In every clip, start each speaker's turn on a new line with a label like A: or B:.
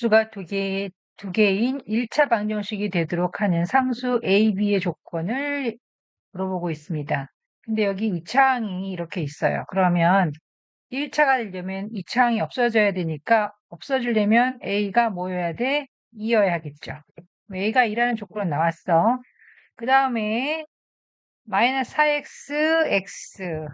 A: 미지수가 두 개, 두 개인 1차 방정식이 되도록 하는 상수 A, B의 조건을 물어보고 있습니다. 근데 여기 2차항이 이렇게 있어요. 그러면 1차가 되려면 2차항이 없어져야 되니까 없어지려면 A가 뭐여야 돼? 2여야 하겠죠. A가 2라는 조건은 나왔어. 그 다음에 마이너스 4x, x.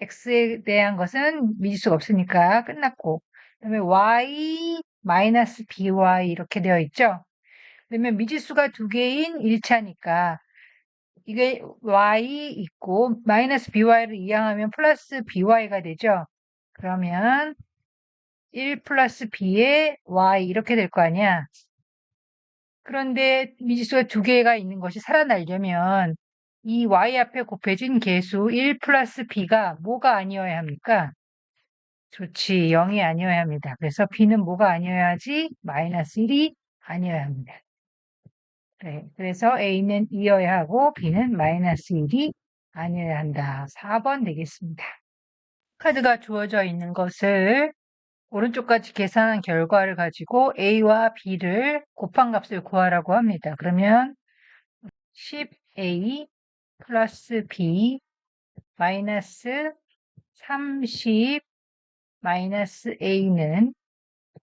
A: x에 대한 것은 미지수가 없으니까 끝났고 그 다음에 y 마이너스 by 이렇게 되어 있죠. 그러면 미지수가 두 개인 1차니까 이게 y 있고 마이너스 by를 이항하면 플러스 by가 되죠. 그러면 1 플러스 b의 y 이렇게 될 거 아니야. 그런데 미지수가 두 개가 있는 것이 살아나려면 이 y 앞에 곱해진 개수 1 플러스 b가 뭐가 아니어야 합니까? 좋지, 0이 아니어야 합니다. 그래서 b는 뭐가 아니어야지? 마이너스 1이 아니어야 합니다. 네, 그래서 a는 2여야 하고 b는 마이너스 1이 아니어야 한다. 4번 되겠습니다. 카드가 주어져 있는 것을 오른쪽까지 계산한 결과를 가지고 a와 b를 곱한 값을 구하라고 합니다. 그러면 10a 플러스 b 마이너스 30 마이너스 a는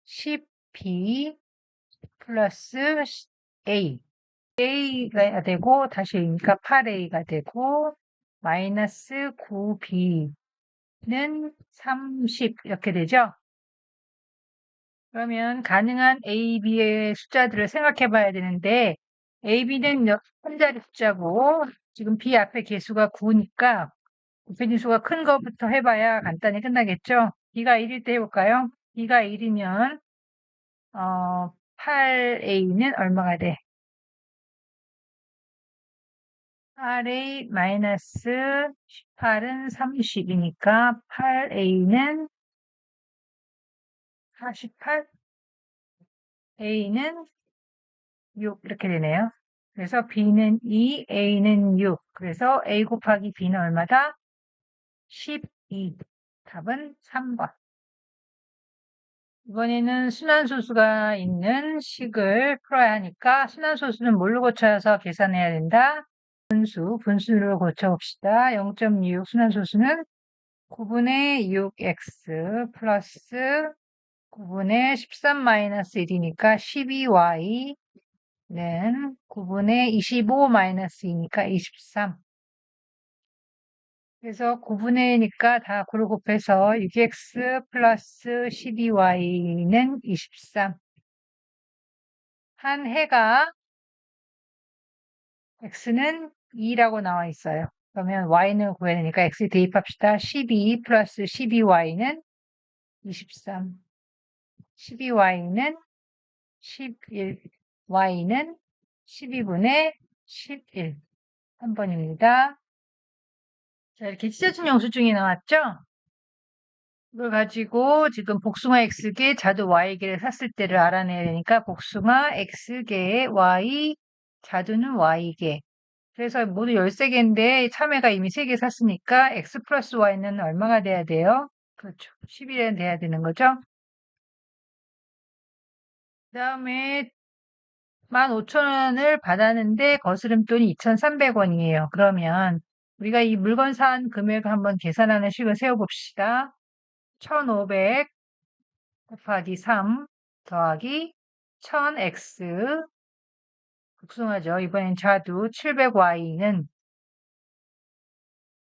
A: 10b 플러스 a a가 되고 다시 그러니까 8a가 되고 마이너스 9b는 30 이렇게 되죠. 그러면 가능한 a, b의 숫자들을 생각해 봐야 되는데 a, b는 한 자리 숫자고 지금 b 앞에 개수가 9니까 곱해진 수가 큰 거부터 해봐야 간단히 끝나겠죠. B가 1일 때 해볼까요? b가 1이면 어, 8a는 얼마가 돼? 8a 마이너스 18은 30이니까 8a는 48, a는 6 이렇게 되네요. 그래서 b는 2, a는 6. 그래서 a 곱하기 b는 얼마다? 12. 답은 3번. 이번에는 순환소수가 있는 식을 풀어야 하니까 순환소수는 뭘로 고쳐서 계산해야 된다? 분수, 분수를 고쳐봅시다. 0.26 순환소수는 9분의 6x 플러스 9분의 13 마이너스 1이니까 12y 는 9분의 25 마이너스 2니까 23. 그래서 9분의니까 다 9를 곱해서 6x 플러스 12y는 23. 한 해가 x는 2라고 나와 있어요. 그러면 y는 구해야 되니까 x 대입합시다. 12 플러스 12y는 23. 12y는 11. y는 12분의 11. 3번입니다. 자, 이렇게 찢어진 영수증이 나왔죠? 이걸 가지고 지금 복숭아 x개, 자두 y개를 샀을 때를 알아내야 되니까 복숭아 x개, y, 자두는 y개. 그래서 모두 13개인데 참외가 이미 3개 샀으니까 x 플러스 y는 얼마가 돼야 돼요? 그렇죠. 11은 돼야 되는 거죠. 그 다음에 15,000원을 받았는데 거스름돈이 2,300원이에요. 그러면 우리가 이 물건 산 금액을 한번 계산하는 식을 세워봅시다. 1,500 곱하기 3 더하기 1000x 복숭아죠. 이번엔 자두 700y는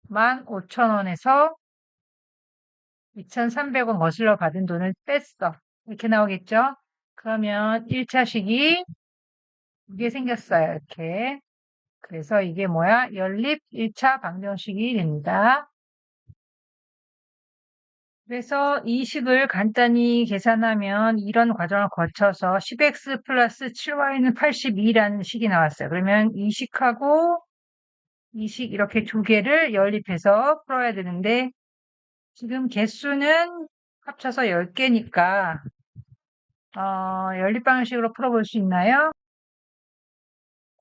A: 15,000원에서 2,300원 거슬러 받은 돈을 뺐어. 이렇게 나오겠죠? 그러면 1차식이 이게 생겼어요. 이렇게. 그래서 이게 뭐야? 연립 1차 방정식이 됩니다. 그래서 이 식을 간단히 계산하면 이런 과정을 거쳐서 10x 플러스 7y는 82라는 식이 나왔어요. 그러면 이 식하고 이 식 이렇게 두 개를 연립해서 풀어야 되는데 지금 개수는 합쳐서 10개니까 어, 연립 방식으로 풀어볼 수 있나요?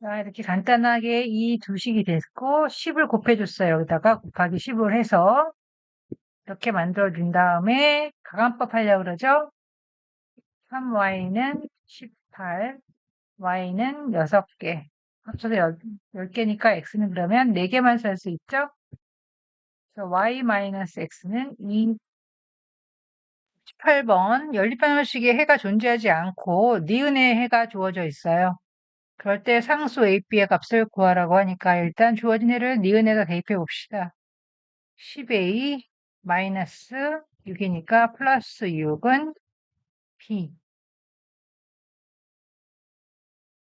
A: 자, 이렇게 간단하게 이 두 식이 됐고 10을 곱해줬어요. 여기다가 곱하기 10을 해서 이렇게 만들어 준 다음에 가간법 하려고 그러죠. 3y는 18, y는 6개. 합쳐서 10 개니까 x는 그러면 4개만 살수 있죠? 그래서 y-x는 2 18번 연립방정식에 해가 존재하지 않고 니은의 해가 주어져 있어요. 그럴 때 상수 a, b의 값을 구하라고 하니까 일단 주어진 해를 니은에다 대입해 봅시다. 10a 마이너스 6이니까 플러스 6은 b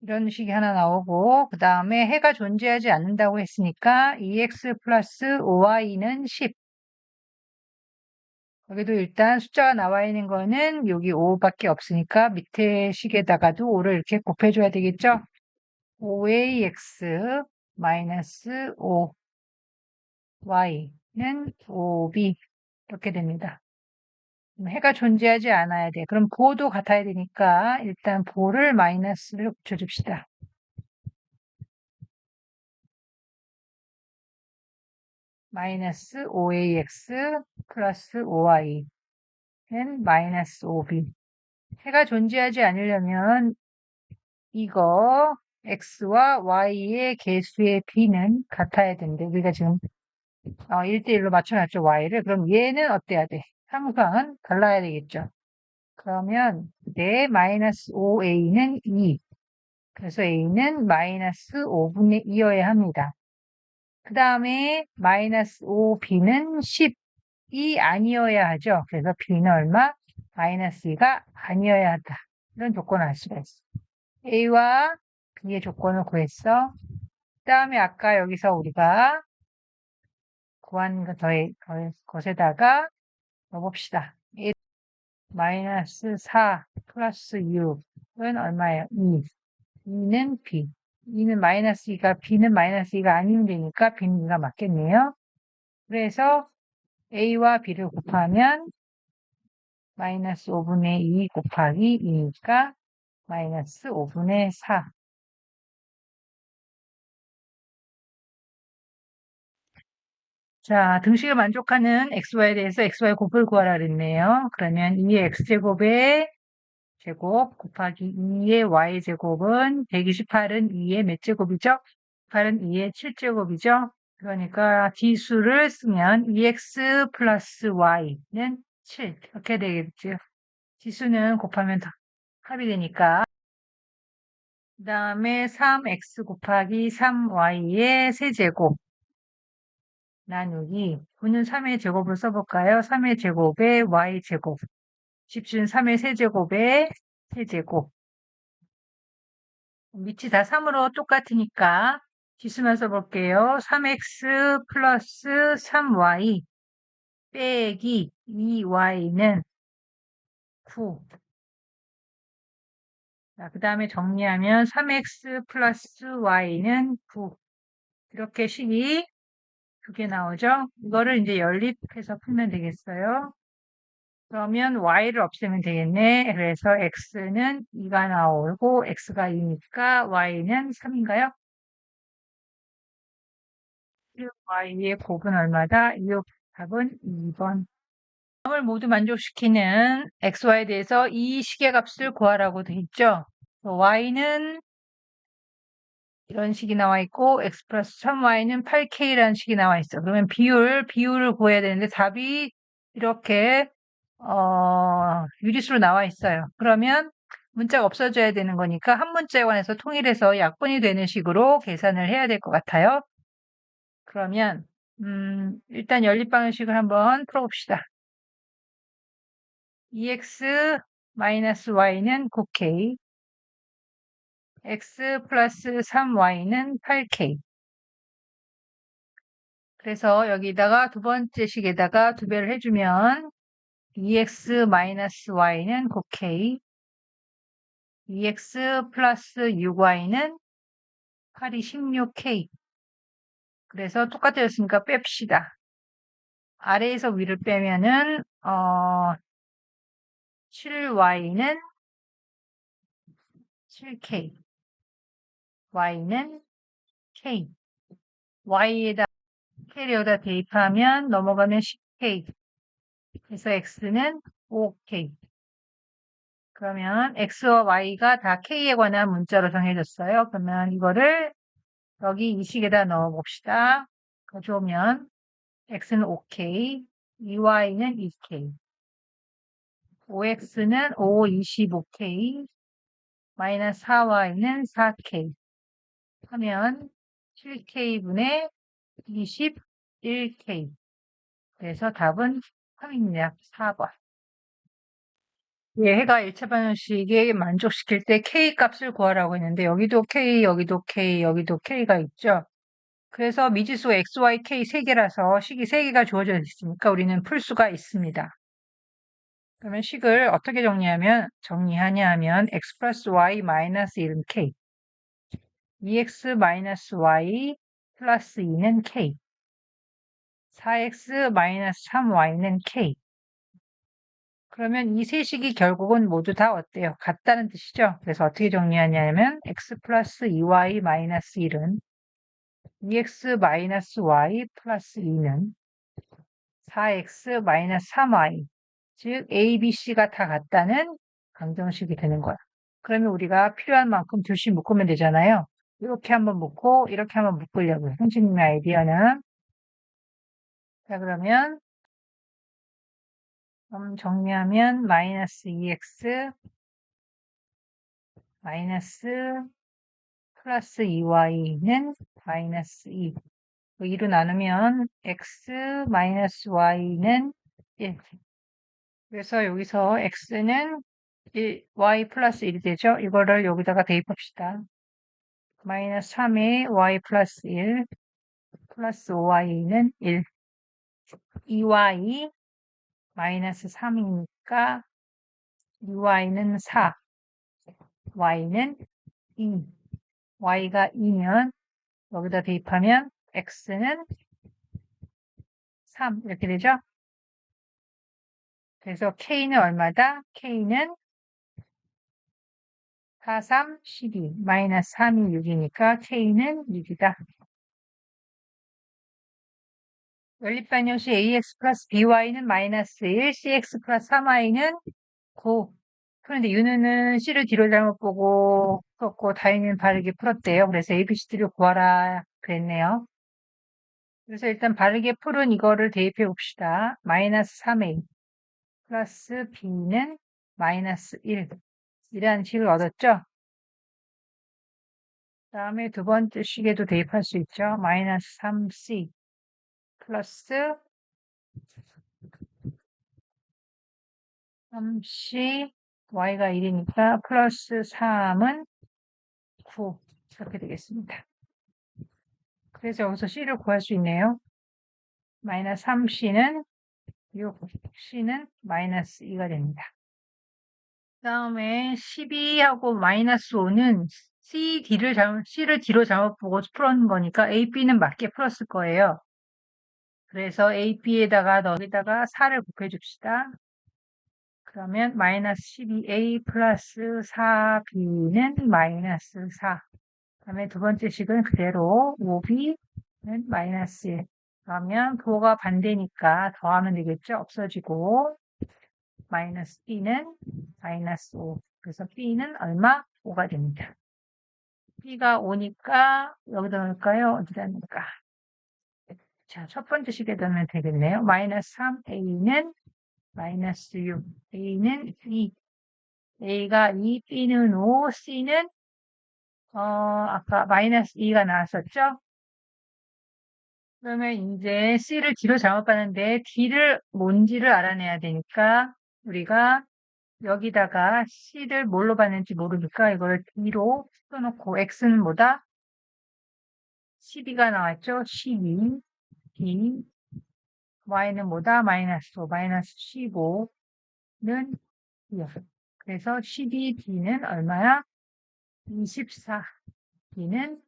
A: 이런 식이 하나 나오고 그 다음에 해가 존재하지 않는다고 했으니까 2x 플러스 5y는 10 여기도 일단 숫자가 나와 있는 거는 여기 5밖에 없으니까 밑에 식에다가도 5를 이렇게 곱해줘야 되겠죠? 5ax 마이너스 5y는 5b 이렇게 됩니다. 해가 존재하지 않아야 돼. 그럼 보도 같아야 되니까 일단 보를 마이너스를 붙여줍시다. 마이너스 5ax 플러스 5y는 마이너스 5b. 해가 존재하지 않으려면 이거 x와 y의 개수의 b는 같아야 되는데 우리가 지금 어, 1대1로 맞춰놨죠 y를 그럼 얘는 어때야 돼? 항상 달라야 되겠죠. 그러면 내 마이너스 5a는 2 그래서 a는 마이너스 5분의 2여야 합니다. 그 다음에 마이너스 5b는 10이 아니어야 하죠. 그래서 b는 얼마? 마이너스 2가 아니어야 한다. 이런 조건을 알 수가 있어. a와 b의 조건을 구했어. 그 다음에 아까 여기서 우리가 구한 것 더해, 것에다가 넣어봅시다. 1 마이너스 4 플러스 6은 얼마예요? 2. 2는 b. 2는 마이너스 2가 b는 마이너스 2가 아니면 되니까 b는 2가 맞겠네요. 그래서 a와 b를 곱하면 마이너스 5분의 2 곱하기 2니까 마이너스 5분의 4. 자, 등식을 만족하는 xy에 대해서 xy 곱을 구하라 그랬네요. 그러면 2의 x제곱의 제곱 곱하기 2의 y제곱은 128은 2의 몇 제곱이죠? 8은 2의 7제곱이죠? 그러니까 지수를 쓰면 2x 플러스 y는 7 이렇게 되겠죠. 지수는 곱하면 더 합이 되니까 그 다음에 3x 곱하기 3y의 세제곱 나누기 9는 3의 제곱을 써볼까요? 3의 제곱에 y제곱 집중 3의 세제곱에 세제곱 밑이 다 3으로 똑같으니까 지수만 써볼게요. 3x 플러스 3y 빼기 2y는 9. 자, 그 다음에 정리하면 3x 플러스 y는 9. 이렇게 식이 두개 나오죠? 이거를 이제 연립해서 풀면 되겠어요. 그러면 y를 없애면 되겠네. 그래서 x는 2가 나오고 x가 2니까 y는 3인가요? y의 곱은 얼마다? 6 답은 2번. 을 모두 만족시키는 xy에 대해서 이 시계값을 구하라고 되어 있죠. y는 이런 식이 나와 있고 x 플러스 3y는 8k라는 식이 나와 있어. 그러면 비율, 비율을 구해야 되는데 답이 이렇게 어, 유리수로 나와 있어요. 그러면 문자가 없어져야 되는 거니까 한 문자에 관해서 통일해서 약분이 되는 식으로 계산을 해야 될 것 같아요. 그러면 음, 일단 연립방식을 한번 풀어봅시다. 2x 마이너스 y는 9k x 플러스 3y는 8k 그래서 여기다가 두 번째 식에다가 두 배를 해주면 2x 마이너스 y는 9k 2x 플러스 6y는 8이 16k 그래서 똑같아졌으니까 뺍시다. 아래에서 위를 빼면은 어 7y는 7k y는 k y에다 k를 다 대입하면 넘어가면 10k 그래서 x는 5k 그러면 x와 y가 다 k에 관한 문자로 정해졌어요. 그러면 이거를 여기 이 식에다 넣어 봅시다. 가져오면 x는 5k, 2y는 2k, 5x는 5, 25k, 마이너스 4y는 4k 하면 7k분의 21k 그래서 답은 3입니다. 4번. 예, 해가 1차 방정식에 만족시킬 때 k 값을 구하라고 했는데 여기도 k, 여기도 k, 여기도 k가 있죠. 그래서 미지수 x, y, k 3개라서 식이 3개가 주어져 있으니까 우리는 풀 수가 있습니다. 그러면 식을 어떻게 정리하면 정리하냐 하면 x 플러스 y 마이너스 1은 k 2x 마이너스 y 플러스 2는 k 4x 마이너스 3y는 k 그러면 이 세 식이 결국은 모두 다 어때요? 같다는 뜻이죠. 그래서 어떻게 정리하냐면 x 플러스 2y 마이너스 1은 2x 마이너스 y 플러스 2는 4x 마이너스 3y 즉 A, B, C가 다 같다는 강정식이 되는 거야. 그러면 우리가 필요한 만큼 둘씩 묶으면 되잖아요. 이렇게 한번 묶고 이렇게 한번 묶으려고요. 선생님의 아이디어는 자 그러면 그럼 정리하면 마이너스 2x 마이너스 플러스 2y는 마이너스 2 2로 나누면 x 마이너스 y는 1 그래서 여기서 x는 1, y 플러스 1이 되죠. 이거를 여기다가 대입합시다. 마이너스 3에 y 플러스 1 플러스 5y는 1 2y 마이너스 3이니까 2y는 4 y는 2 y가 2면 여기다 대입하면 x는 3 이렇게 되죠. 그래서 K는 얼마다? K는 4, 3, 12, 마이너스 3이 6이니까 K는 6이다. 연립반영식 AX 플러스 BY는 마이너스 1, CX 플러스 3Y는 9. 그런데 윤우는 C를 뒤로 잘못 보고 풀었고 다이는 바르게 풀었대요. 그래서 ABCD를 구하라 그랬네요. 그래서 일단 바르게 풀은 이거를 대입해 봅시다. 마이너스 3A 플러스 b는 마이너스 1 이라는 식을 얻었죠. 다음에 두 번째 식에도 대입할 수 있죠. 마이너스 3c 플러스 3c y가 1이니까 플러스 3은 9 이렇게 되겠습니다. 그래서 여기서 c를 구할 수 있네요. 마이너스 3c는 6C는 마이너스 2가 됩니다. 그 다음에 12하고 마이너스 5는 C, D를 잘못, C를 D로 잘못 보고 풀은 거니까 A, B는 맞게 풀었을 거예요. 그래서 A, B에다가 여기다가 4를 곱해 줍시다. 그러면 마이너스 12A 플러스 4B는 마이너스 4. 그 다음에 두 번째 식은 그대로 5B는 마이너스 1. 그러면 부호가 반대니까 더하면 되겠죠? 없어지고 마이너스 b는 마이너스 5. 그래서 b는 얼마? 5가 됩니다. b가 5니까 여기다 넣을까요? 어디다 넣을까? 자, 첫 번째 식에 넣으면 되겠네요. 마이너스 3, a는 마이너스 6, a는 2. a가 2, b는 5, c는 어, 아까 마이너스 2가 나왔었죠? 그러면 이제 C를 D로 잘못 봤는데 D를 뭔지를 알아내야 되니까 우리가 여기다가 C를 뭘로 봤는지 모르니까 이걸 D로 써놓고 X는 뭐다? 12가 나왔죠? 12, D, Y는 뭐다? 마이너스 5, 마이너스 15는 2. 그래서 12D는 얼마야? 24. D는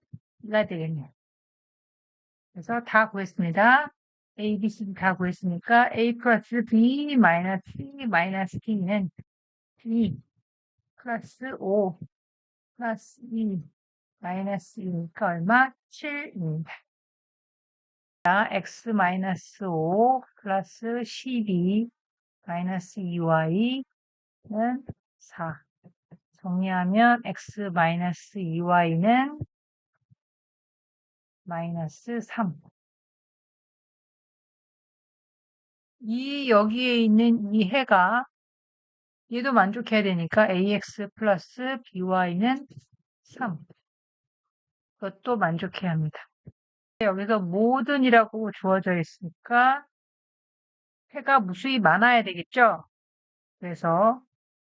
A: 2가 되겠네요. 그래서 다 구했습니다. A, B, C 다 구했으니까 A 플러스 B 마이너스 C 마이너스 D는 B 플러스 5 플러스 2 마이너스 2니까 얼마? 7입니다. x 마이너스 5 플러스 12 마이너스 2y는 4. 정리하면 x 마이너스 2y는 마이너스 3. 이 여기에 있는 이 해가 얘도 만족해야 되니까 ax 플러스 by는 3. 그것도 만족해야 합니다. 여기서 모든이라고 주어져 있으니까 해가 무수히 많아야 되겠죠? 그래서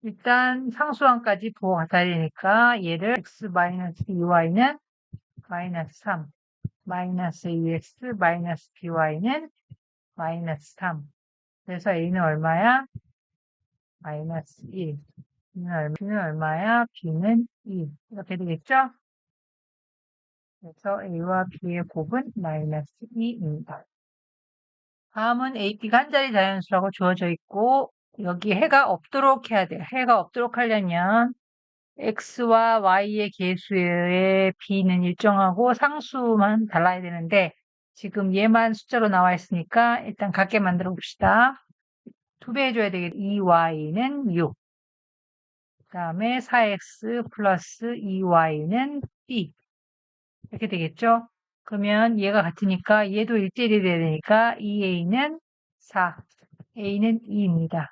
A: 일단 상수항까지 부호 같아야 되니까 얘를 x-2y는 마이너스 3, 마이너스 2x 마이너스 by는 마이너스 3. 그래서 a는 얼마야? 마이너스 1. b는 얼마야? b는 2. 이렇게 되겠죠? 그래서 a와 b의 곱은 마이너스 2입니다. 다음은 AP가 한 자리 자연수라고 주어져 있고 여기 해가 없도록 해야 돼요. 해가 없도록 하려면 x와 y의 개수의 b는 일정하고 상수만 달라야 되는데 지금 얘만 숫자로 나와 있으니까 일단 같게 만들어 봅시다. 두 배 해줘야 되겠다. 2y는 6. 그 다음에 4x 플러스 2y는 b. 이렇게 되겠죠? 그러면 얘가 같으니까 얘도 1대1이 돼야 되니까 2a는 4, a는 2입니다.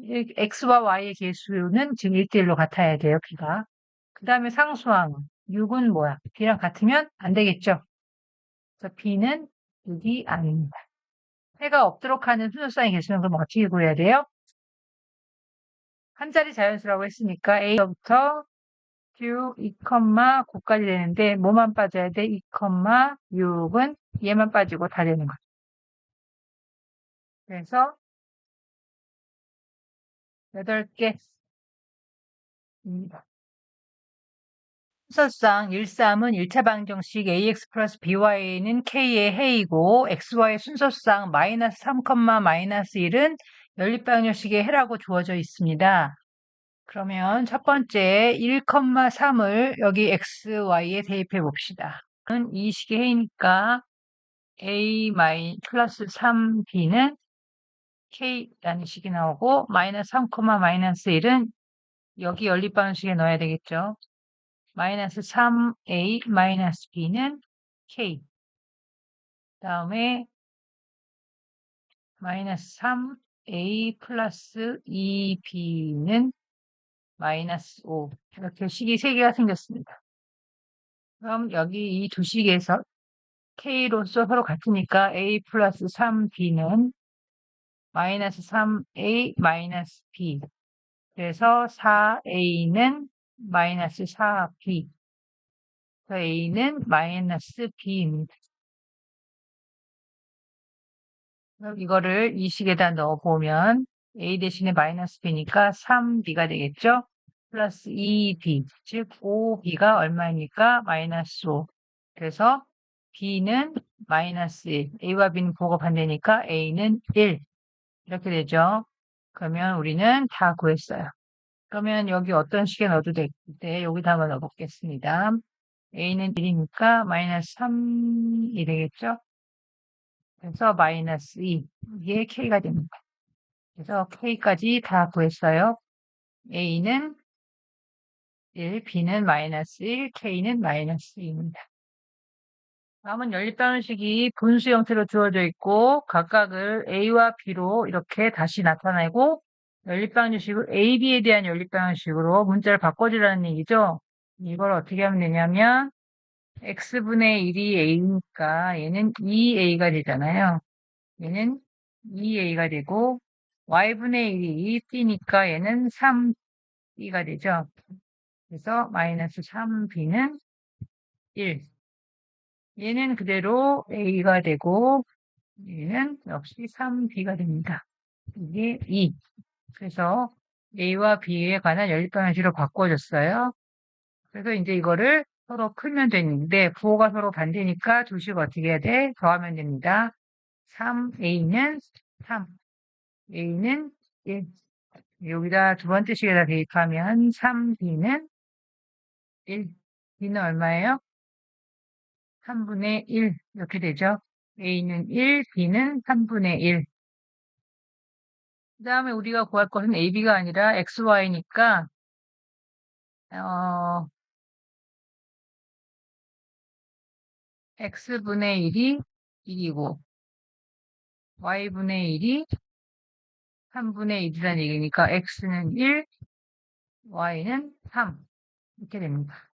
A: x와 y의 개수는 지금 1대1로 같아야 돼요, b가. 그 다음에 상수항 6은 뭐야? b랑 같으면 안 되겠죠? 그래서 b는 6이 아닙니다. 해가 없도록 하는 순서쌍의 개수는 그럼 어떻게 구해야 돼요? 한 자리 자연수라고 했으니까 a부터 q 2, 9까지 되는데 뭐만 빠져야 돼? 2, 6은 얘만 빠지고 다 되는 거죠. 그래서 8개입니다. 순서상 13은 1차 방정식 ax 플러스 by는 k의 해이고 xy 순서상 마이너스 3, 마이너스 1은 연립방정식의 해라고 주어져 있습니다. 그러면 첫 번째 1,3을 여기 x, y에 대입해 봅시다. 이 식의 해이니까 a 마이 플러스 3b는 k라는 식이 나오고 마이너스 3, 마이너스 1은 여기 연립방식에 넣어야 되겠죠. 마이너스 3a 마이너스 b는 k. 다음에 마이너스 3a 플러스 2b는 마이너스 5 이렇게 식이 3개가 생겼습니다. 그럼 여기 이 두 식에서 k로서 서로 같으니까 a 플러스 3b는 마이너스 3a 마이너스 b. 그래서 4a는 마이너스 4b a는 마이너스 b입니다. 그럼 이거를 이 식에다 넣어보면 a 대신에 마이너스 b니까 3b가 되겠죠? 플러스 2b, 즉 5b가 얼마입니까? 마이너스 5. 그래서 b는 마이너스 1, a와 b는 부호가 반대니까 a는 1. 이렇게 되죠. 그러면 우리는 다 구했어요. 그러면 여기 어떤 식에 넣어도 되는데 여기다 한번 넣어보겠습니다. a는 1이니까 마이너스 3이 되겠죠? 그래서 마이너스 2, 이게 k가 됩니다. 그래서 K까지 다 구했어요. A는 1, B는 마이너스 1, K는 마이너스 2입니다. 다음은 연립방식이 분수 형태로 주어져 있고 각각을 A와 B로 이렇게 다시 나타내고 연립방식을 A, B에 대한 연립방식으로 문자를 바꿔주라는 얘기죠. 이걸 어떻게 하면 되냐면 X분의 1이 A니까 얘는 2A가 되잖아요. 얘는 2A가 되고 y분의 1이 2b니까 얘는 3b가 되죠. 그래서 마이너스 3b는 1. 얘는 그대로 a가 되고 얘는 역시 3b가 됩니다. 이게 2. 그래서 a와 b에 관한 연립방정식으로 바꿔줬어요. 그래서 이제 이거를 서로 풀면 되는데 부호가 서로 반대니까 두식 어떻게 해야 돼? 더하면 됩니다. 3a는 3. A는 1. 여기다 두 번째 식에다 대입하면 3B는 1. B는 얼마예요? 3분의 1. 이렇게 되죠. A는 1, B는 3분의 1. 그 다음에 우리가 구할 것은 AB가 아니라 XY니까, 어, X분의 1이 1이고, Y분의 1이 3분의 1이라는 얘기니까 X는 1, Y는 3. 이렇게 됩니다.